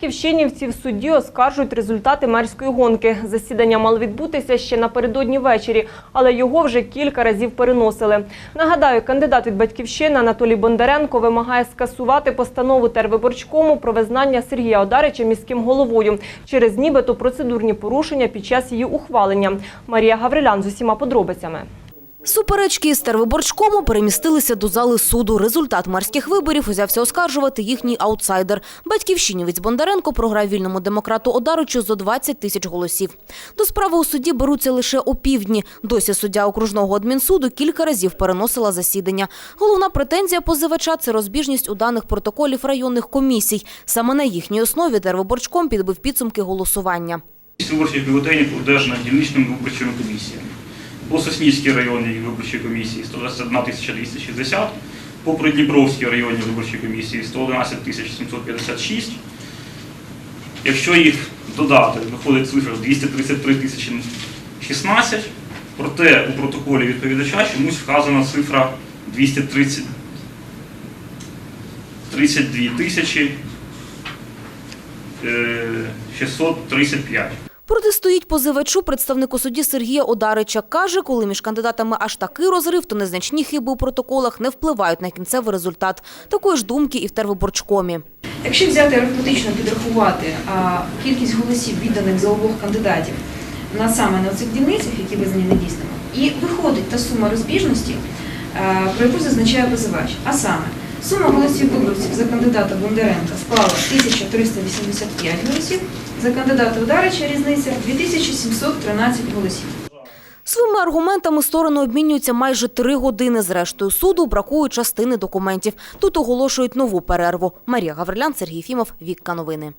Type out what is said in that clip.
Батьківщинівці в суді оскаржують результати мерської гонки. Засідання мало відбутися ще напередодні ввечері, але його вже кілька разів переносили. Нагадаю, кандидат від батьківщини Анатолій Бондаренко вимагає скасувати постанову тервиборчкому про визнання Сергія Одарича міським головою через нібито процедурні порушення під час її ухвалення. Марія Гаврилян з усіма подробицями. Суперечки із тервиборчкому перемістилися до зали суду. Результат мерських виборів узявся оскаржувати їхній аутсайдер. Батьківщинівець Бондаренко програв вільному демократу Одаричу зо 20 тисяч голосів. До справи у суді беруться лише опівдні. Досі суддя окружного адмінсуду кілька разів переносила засідання. Головна претензія позивача – це розбіжність у даних протоколів районних комісій. Саме на їхній основі тервиборчком підбив підсумки голосування. Виборчих бюлетенів одержана дільничними виборчими комісіями. По Соснівській районній виборчій комісії 121 260, по Придніпровській районній виборчій комісії 111 756. Якщо їх додати, виходить цифра 233 016, проте у протоколі відповідача чомусь вказана цифра 230 32 тисячі е, 635. Протистоїть позивачу представник у суді Сергія Одарича. Каже, коли між кандидатами аж такий розрив, то незначні хиби у протоколах не впливають на кінцевий результат. Такої ж думки і в тервиборчкомі. Якщо взяти арифметично підрахувати кількість голосів відданих за обох кандидатів на саме на цих дільницях, які визнані недійсними, і виходить та сума розбіжності, про яку зазначає позивач. А саме сума голосів виборців за кандидата Бондаренка склала 1385 голосів, за кандидата Ударича різниця 2713 голосів. Своїми аргументами сторони обмінюються майже три години. Зрештою суду бракує частини документів. Тут оголошують нову перерву. Марія Гаврилян, Сергій Фімов, Вікка Новини.